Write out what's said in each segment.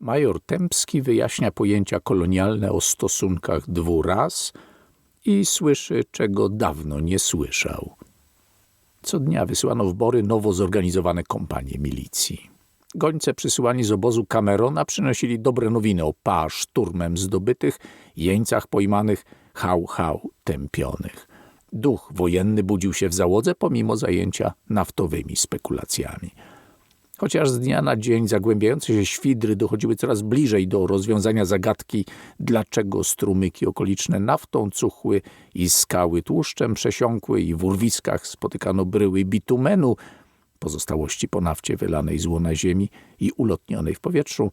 Major Tempski wyjaśnia pojęcia kolonialne o stosunkach dwuraz i słyszy, czego dawno nie słyszał. Co dnia wysyłano w Bory nowo zorganizowane kompanie milicji. Gońce przysyłani z obozu Camerona przynosili dobre nowiny o pa szturmem zdobytych, jeńcach pojmanych, hał hał tępionych. Duch wojenny budził się w załodze pomimo zajęcia naftowymi spekulacjami. Chociaż z dnia na dzień zagłębiające się świdry dochodziły coraz bliżej do rozwiązania zagadki, dlaczego strumyki okoliczne naftą cuchły i skały tłuszczem przesiąkły i w urwiskach spotykano bryły bitumenu, pozostałości po nafcie wylanej z łona ziemi i ulotnionej w powietrzu,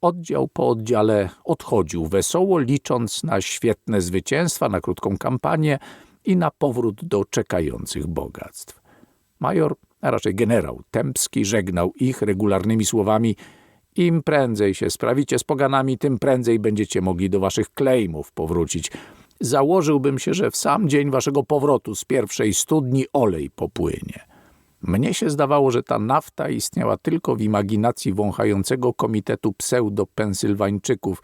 oddział po oddziale odchodził wesoło, licząc na świetne zwycięstwa, na krótką kampanię i na powrót do czekających bogactw. Major, a raczej generał Tempski żegnał ich regularnymi słowami im prędzej się sprawicie z poganami, tym prędzej będziecie mogli do waszych klejmów powrócić. Założyłbym się, że w sam dzień waszego powrotu z pierwszej studni olej popłynie. Mnie się zdawało, że ta nafta istniała tylko w imaginacji wąchającego komitetu pseudo-pensylwańczyków.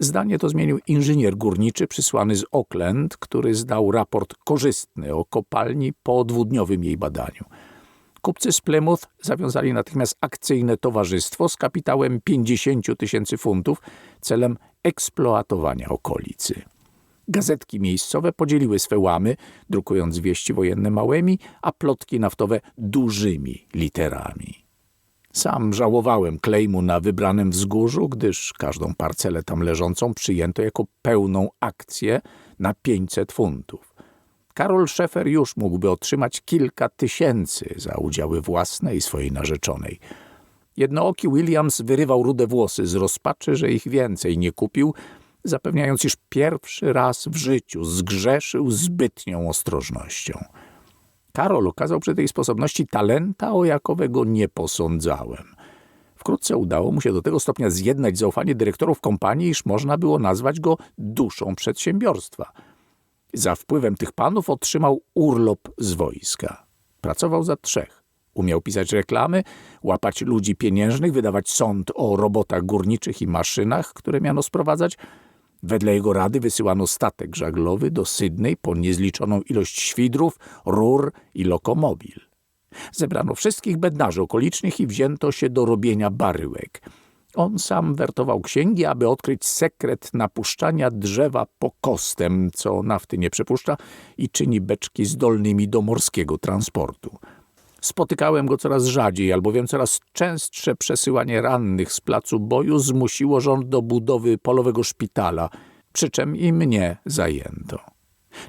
Zdanie to zmienił inżynier górniczy przysłany z Oakland, który zdał raport korzystny o kopalni po dwudniowym jej badaniu. Kupcy z Plymouth zawiązali natychmiast akcyjne towarzystwo z kapitałem 50 tysięcy funtów celem eksploatowania okolicy. Gazetki miejscowe podzieliły swe łamy, drukując wieści wojenne małymi, a plotki naftowe dużymi literami. Sam żałowałem klejmu na wybranym wzgórzu, gdyż każdą parcelę tam leżącą przyjęto jako pełną akcję na 500 funtów. Karol Szefer już mógłby otrzymać kilka tysięcy za udziały własne i swojej narzeczonej. Jednooki Williams wyrywał rude włosy z rozpaczy, że ich więcej nie kupił, zapewniając, iż pierwszy raz w życiu zgrzeszył zbytnią ostrożnością. Karol okazał przy tej sposobności talenta, o jakowego nie posądzałem. Wkrótce udało mu się do tego stopnia zjednać zaufanie dyrektorów kompanii, iż można było nazwać go duszą przedsiębiorstwa. Za wpływem tych panów otrzymał urlop z wojska. Pracował za trzech. Umiał pisać reklamy, łapać ludzi pieniężnych, wydawać sąd o robotach górniczych i maszynach, które miano sprowadzać – Wedle jego rady wysyłano statek żaglowy do Sydney po niezliczoną ilość świdrów, rur i lokomobil. Zebrano wszystkich bednarzy okolicznych i wzięto się do robienia baryłek. On sam wertował księgi, aby odkryć sekret napuszczania drzewa po kostem, co nafty nie przepuszcza i czyni beczki zdolnymi do morskiego transportu. Spotykałem go coraz rzadziej, albowiem coraz częstsze przesyłanie rannych z placu boju zmusiło rząd do budowy polowego szpitala, przy czym i mnie zajęto.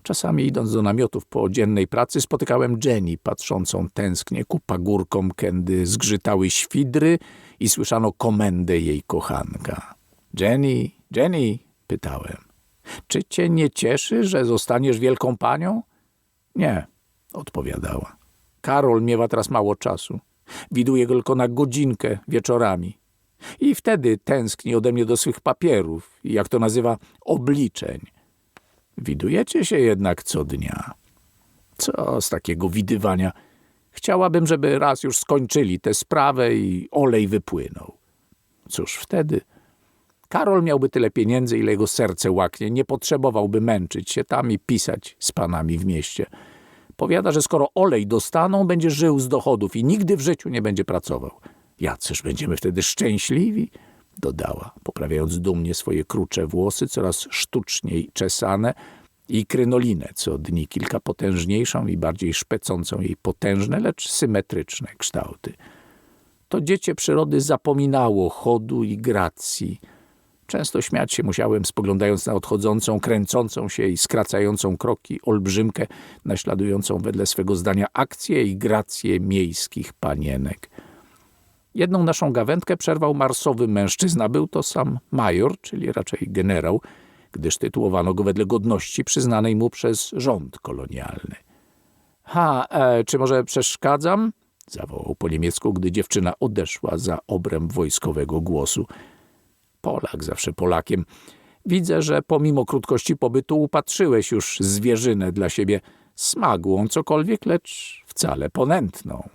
Czasami idąc do namiotów po dziennej pracy spotykałem Jenny patrzącą tęsknie ku pagórkom, kiedy zgrzytały świdry i słyszano komendę jej kochanka. Jenny, Jenny, pytałem, czy cię nie cieszy, że zostaniesz wielką panią? Nie, odpowiadała. Karol miewa teraz mało czasu. Widuję go tylko na godzinkę wieczorami. I wtedy tęskni ode mnie do swych papierów i, jak to nazywa, obliczeń. Widujecie się jednak co dnia. Co z takiego widywania? Chciałabym, żeby raz już skończyli tę sprawę i olej wypłynął. Cóż wtedy? Karol miałby tyle pieniędzy, ile jego serce łaknie. Nie potrzebowałby męczyć się tam i pisać z panami w mieście – Powiada, że skoro olej dostaną, będzie żył z dochodów i nigdy w życiu nie będzie pracował. Jacyż będziemy wtedy szczęśliwi? Dodała, poprawiając dumnie swoje krucze włosy, coraz sztuczniej czesane i krynolinę, co dni kilka potężniejszą i bardziej szpecącą jej potężne, lecz symetryczne kształty. To dziecię przyrody zapominało chodu i gracji, Często śmiać się musiałem, spoglądając na odchodzącą, kręcącą się i skracającą kroki olbrzymkę, naśladującą wedle swego zdania akcje i gracje miejskich panienek. Jedną naszą gawędkę przerwał marsowy mężczyzna. Był to sam major, czyli raczej generał, gdyż tytułowano go wedle godności przyznanej mu przez rząd kolonialny. Ha, e, czy może przeszkadzam? zawołał po niemiecku, gdy dziewczyna odeszła za obręb wojskowego głosu. Polak zawsze Polakiem. Widzę, że pomimo krótkości pobytu upatrzyłeś już zwierzynę dla siebie smagłą cokolwiek, lecz wcale ponętną.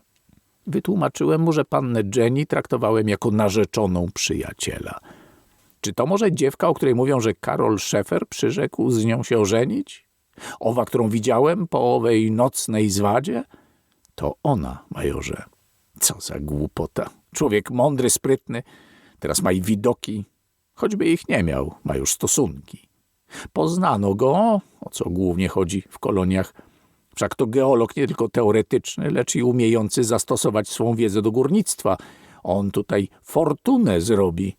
Wytłumaczyłem mu, że pannę Jenny traktowałem jako narzeczoną przyjaciela. Czy to może dziewka, o której mówią, że Karol Szefer przyrzekł z nią się ożenić? Owa, którą widziałem po owej nocnej zwadzie? To ona, majorze. Co za głupota. Człowiek mądry, sprytny, teraz ma i widoki. Choćby ich nie miał, ma już stosunki. Poznano go, o co głównie chodzi w koloniach. Wszak to geolog nie tylko teoretyczny, lecz i umiejący zastosować swą wiedzę do górnictwa. On tutaj fortunę zrobi.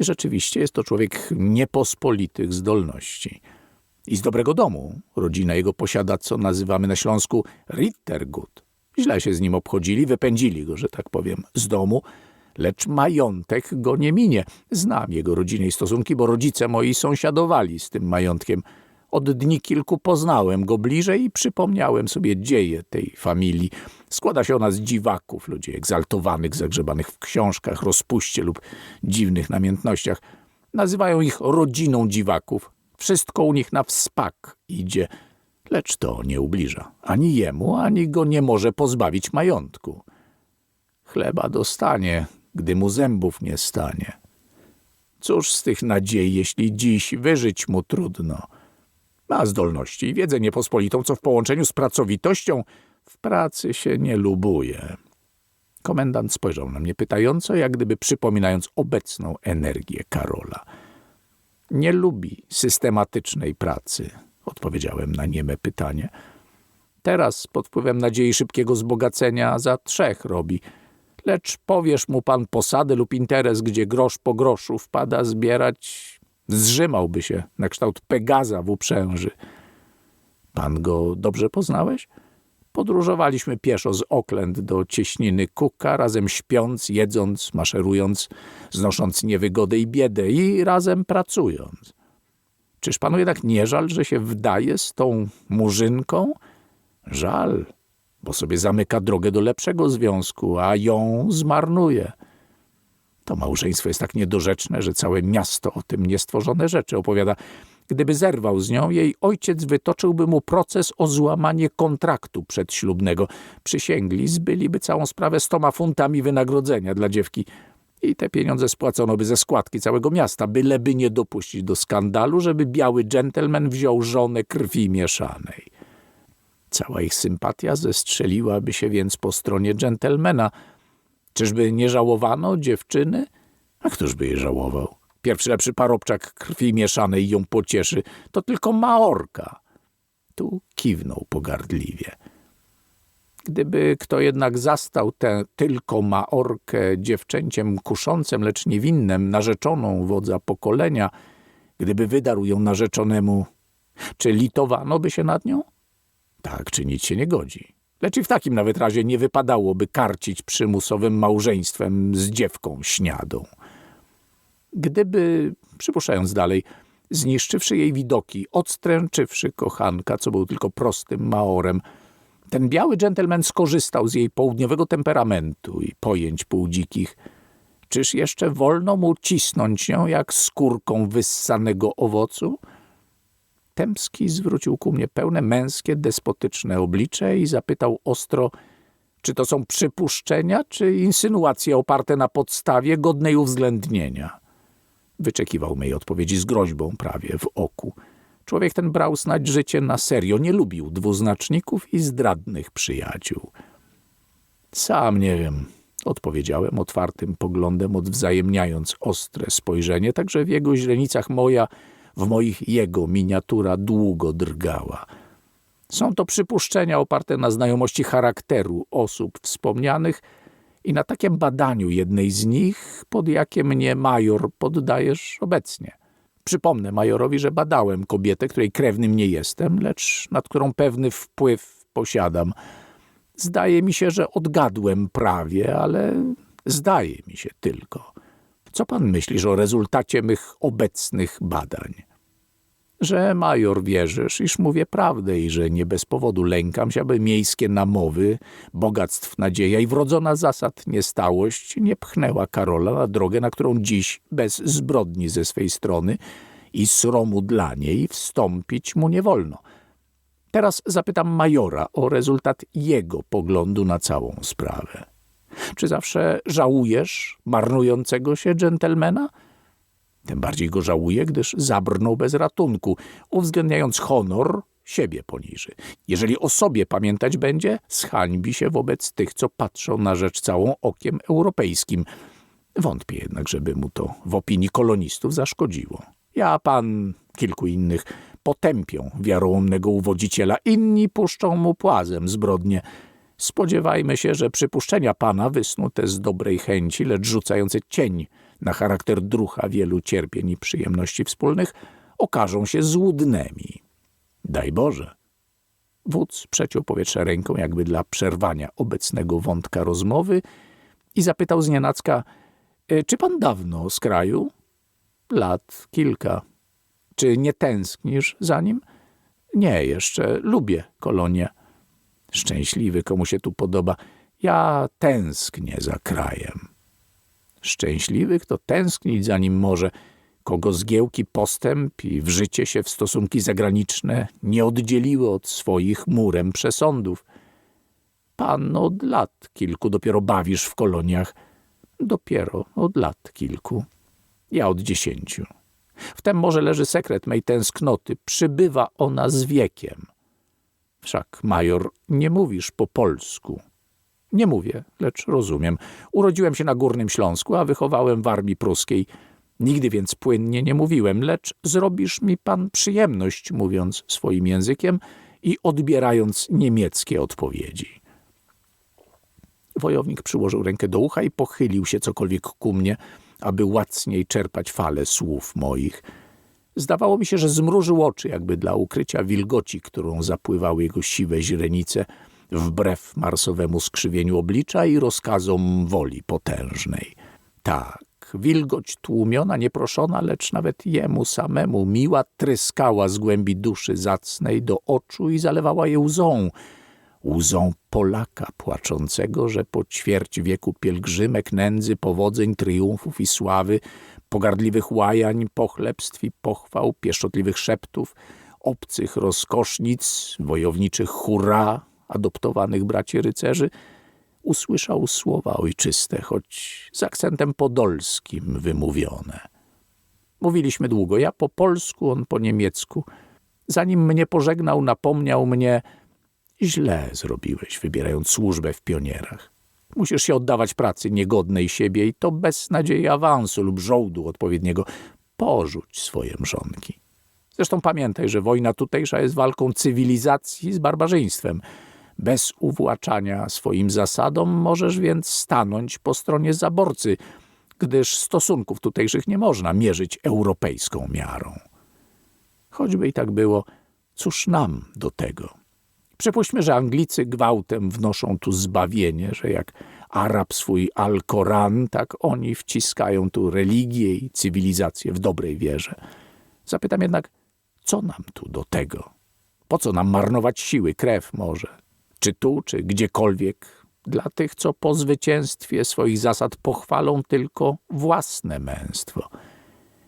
Rzeczywiście jest to człowiek niepospolitych zdolności. I z dobrego domu. Rodzina jego posiada, co nazywamy na Śląsku Rittergut. Źle się z nim obchodzili, wypędzili go, że tak powiem, z domu, lecz majątek go nie minie. Znam jego rodzinę i stosunki, bo rodzice moi sąsiadowali z tym majątkiem. Od dni kilku poznałem go bliżej i przypomniałem sobie dzieje tej familii. Składa się ona z dziwaków, ludzi egzaltowanych, zagrzebanych w książkach, rozpuście lub dziwnych namiętnościach. Nazywają ich rodziną dziwaków. Wszystko u nich na wspak idzie, lecz to nie ubliża. Ani jemu, ani go nie może pozbawić majątku. Chleba dostanie, gdy mu zębów nie stanie. Cóż z tych nadziei, jeśli dziś wyżyć mu trudno? Ma zdolności i wiedzę niepospolitą, co w połączeniu z pracowitością w pracy się nie lubuje. Komendant spojrzał na mnie pytająco, jak gdyby przypominając obecną energię Karola. Nie lubi systematycznej pracy, odpowiedziałem na nieme pytanie. Teraz pod wpływem nadziei szybkiego wzbogacenia za trzech robi. Lecz powiesz mu pan posadę lub interes, gdzie grosz po groszu wpada zbierać, zrzymałby się na kształt Pegaza w uprzęży. Pan go dobrze poznałeś? Podróżowaliśmy pieszo z Oakland do cieśniny Cooka, razem śpiąc, jedząc, maszerując, znosząc niewygodę i biedę i razem pracując. Czyż panu jednak nie żal, że się wdaje z tą murzynką? Żal, bo sobie zamyka drogę do lepszego związku, a ją zmarnuje. To małżeństwo jest tak niedorzeczne, że całe miasto o tym niestworzone rzeczy opowiada. Gdyby zerwał z nią, jej ojciec wytoczyłby mu proces o złamanie kontraktu przedślubnego. Przysięgli, zbyliby całą sprawę stoma funtami wynagrodzenia dla dziewki. I te pieniądze spłacono by ze składki całego miasta, byleby nie dopuścić do skandalu, żeby biały dżentelmen wziął żonę krwi mieszanej. Cała ich sympatia zestrzeliłaby się więc po stronie dżentelmena. Czyżby nie żałowano dziewczyny? A któż by jej żałował? Pierwszy lepszy parobczak krwi mieszanej ją pocieszy. To tylko Maorka. Tu kiwnął pogardliwie. Gdyby kto jednak zastał tę tylko Maorkę dziewczęciem kuszącym, lecz niewinnym, narzeczoną wodza pokolenia, gdyby wydarł ją narzeczonemu, czy litowano by się nad nią? Tak czynić się nie godzi. Lecz i w takim nawet razie nie wypadałoby karcić przymusowym małżeństwem z dziewką śniadą. Gdyby, przypuszczając dalej, zniszczywszy jej widoki, odstręczywszy kochanka, co był tylko prostym maorem, ten biały dżentelmen skorzystał z jej południowego temperamentu i pojęć półdzikich. Czyż jeszcze wolno mu cisnąć ją jak skórką wyssanego owocu? Temski zwrócił ku mnie pełne męskie, despotyczne oblicze i zapytał ostro, czy to są przypuszczenia, czy insynuacje oparte na podstawie godnej uwzględnienia. Wyczekiwał mej odpowiedzi z groźbą prawie w oku. Człowiek ten brał snać życie na serio, nie lubił dwuznaczników i zdradnych przyjaciół. Sam nie wiem, odpowiedziałem otwartym poglądem, odwzajemniając ostre spojrzenie, także w jego źrenicach moja, w moich jego miniatura długo drgała. Są to przypuszczenia oparte na znajomości charakteru osób wspomnianych i na takim badaniu jednej z nich, pod jakie mnie major poddajesz obecnie. Przypomnę majorowi, że badałem kobietę, której krewnym nie jestem, lecz nad którą pewny wpływ posiadam. Zdaje mi się, że odgadłem prawie, ale zdaje mi się tylko. Co pan myślisz o rezultacie mych obecnych badań? Że major wierzysz, iż mówię prawdę i że nie bez powodu lękam się, aby miejskie namowy, bogactw nadzieja i wrodzona zasad niestałość nie pchnęła Karola na drogę, na którą dziś, bez zbrodni ze swej strony i sromu dla niej, wstąpić mu nie wolno. Teraz zapytam majora o rezultat jego poglądu na całą sprawę. Czy zawsze żałujesz marnującego się dżentelmena? Tym bardziej go żałuję, gdyż zabrnął bez ratunku, uwzględniając honor, siebie poniży. Jeżeli o sobie pamiętać będzie, zhańbi się wobec tych, co patrzą na rzecz całą okiem europejskim. Wątpię jednak, żeby mu to w opinii kolonistów zaszkodziło. Ja, pan, kilku innych potępią wiarołomnego uwodziciela, inni puszczą mu płazem zbrodnie. Spodziewajmy się, że przypuszczenia pana wysnute z dobrej chęci, lecz rzucające cień na charakter drucha wielu cierpień i przyjemności wspólnych, okażą się złudnymi. Daj Boże. Wódz przeciął powietrze ręką, jakby dla przerwania obecnego wątka rozmowy i zapytał znienacka, "E, czy pan dawno z kraju? Lat kilka. Czy nie tęsknisz za nim? Nie, jeszcze lubię kolonię. Szczęśliwy, komu się tu podoba. Ja tęsknię za krajem. Szczęśliwy, kto tęsknić za nim może, kogo zgiełki postęp i wżycie się w stosunki zagraniczne nie oddzieliły od swoich murem przesądów. Pan od lat kilku dopiero bawisz w koloniach. Dopiero od lat kilku. Ja od dziesięciu. W tym może leży sekret mej tęsknoty. Przybywa ona z wiekiem. Wszak, major, nie mówisz po polsku. Nie mówię, lecz rozumiem. Urodziłem się na Górnym Śląsku, a wychowałem w armii pruskiej. Nigdy więc płynnie nie mówiłem, lecz zrobisz mi pan przyjemność, mówiąc swoim językiem i odbierając niemieckie odpowiedzi. Wojownik przyłożył rękę do ucha i pochylił się cokolwiek ku mnie, aby łacniej czerpać fale słów moich. Zdawało mi się, że zmrużył oczy, jakby dla ukrycia wilgoci, którą zapływały jego siwe źrenice, wbrew marsowemu skrzywieniu oblicza i rozkazom woli potężnej. Tak, wilgoć tłumiona, nieproszona, lecz nawet jemu samemu miła tryskała z głębi duszy zacnej do oczu i zalewała je łzą, łzą Polaka płaczącego, że po ćwierć wieku pielgrzymek nędzy, powodzeń, triumfów i sławy, pogardliwych łajań, pochlebstw i pochwał, pieszczotliwych szeptów, obcych rozkosznic, wojowniczych hurra, adoptowanych braci rycerzy, usłyszał słowa ojczyste, choć z akcentem podolskim wymówione. Mówiliśmy długo, ja po polsku, on po niemiecku. Zanim mnie pożegnał, napomniał mnie – Źle zrobiłeś, wybierając służbę w pionierach. Musisz się oddawać pracy niegodnej siebie i to bez nadziei awansu lub żołdu odpowiedniego. Porzuć swoje mrzonki. Zresztą pamiętaj, że wojna tutejsza jest walką cywilizacji z barbarzyństwem. Bez uwłaczania swoim zasadom możesz więc stanąć po stronie zaborcy, gdyż stosunków tutejszych nie można mierzyć europejską miarą. Choćby i tak było, cóż nam do tego? Przypuśćmy, że Anglicy gwałtem wnoszą tu zbawienie, że jak Arab swój Al-Koran, tak oni wciskają tu religię i cywilizację w dobrej wierze. Zapytam jednak, co nam tu do tego? Po co nam marnować siły, krew może? Czy tu, czy gdziekolwiek? Dla tych, co po zwycięstwie swoich zasad pochwalą tylko własne męstwo.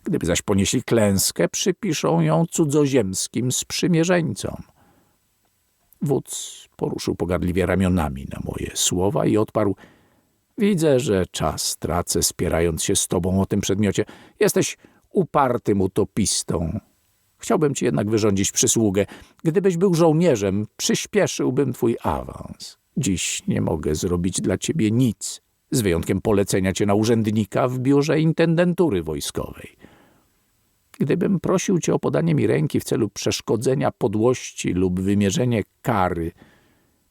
Gdyby zaś ponieśli klęskę, przypiszą ją cudzoziemskim sprzymierzeńcom – Wódz poruszył pogardliwie ramionami na moje słowa i odparł Widzę, że czas tracę spierając się z tobą o tym przedmiocie. Jesteś upartym utopistą. Chciałbym ci jednak wyrządzić przysługę. Gdybyś był żołnierzem, przyspieszyłbym twój awans. Dziś nie mogę zrobić dla ciebie nic, z wyjątkiem polecenia cię na urzędnika w biurze intendentury wojskowej. Gdybym prosił cię o podanie mi ręki w celu przeszkodzenia podłości lub wymierzenie kary,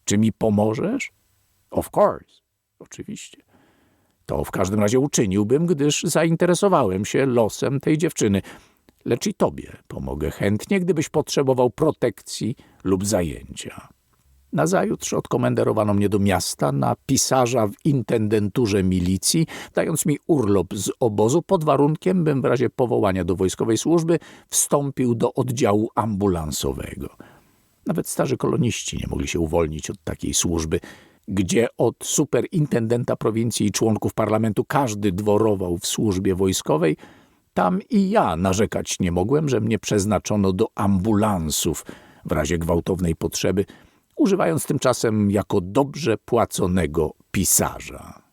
czy mi pomożesz? Of course, oczywiście. To w każdym razie uczyniłbym, gdyż zainteresowałem się losem tej dziewczyny. Lecz i tobie pomogę chętnie, gdybyś potrzebował protekcji lub zajęcia. Nazajutrz odkomenderowano mnie do miasta na pisarza w intendenturze milicji, dając mi urlop z obozu pod warunkiem, bym w razie powołania do wojskowej służby wstąpił do oddziału ambulansowego. Nawet starzy koloniści nie mogli się uwolnić od takiej służby, gdzie od superintendenta prowincji i członków parlamentu każdy dworował w służbie wojskowej, tam i ja narzekać nie mogłem, że mnie przeznaczono do ambulansów w razie gwałtownej potrzeby, używając tymczasem jako dobrze płaconego pisarza.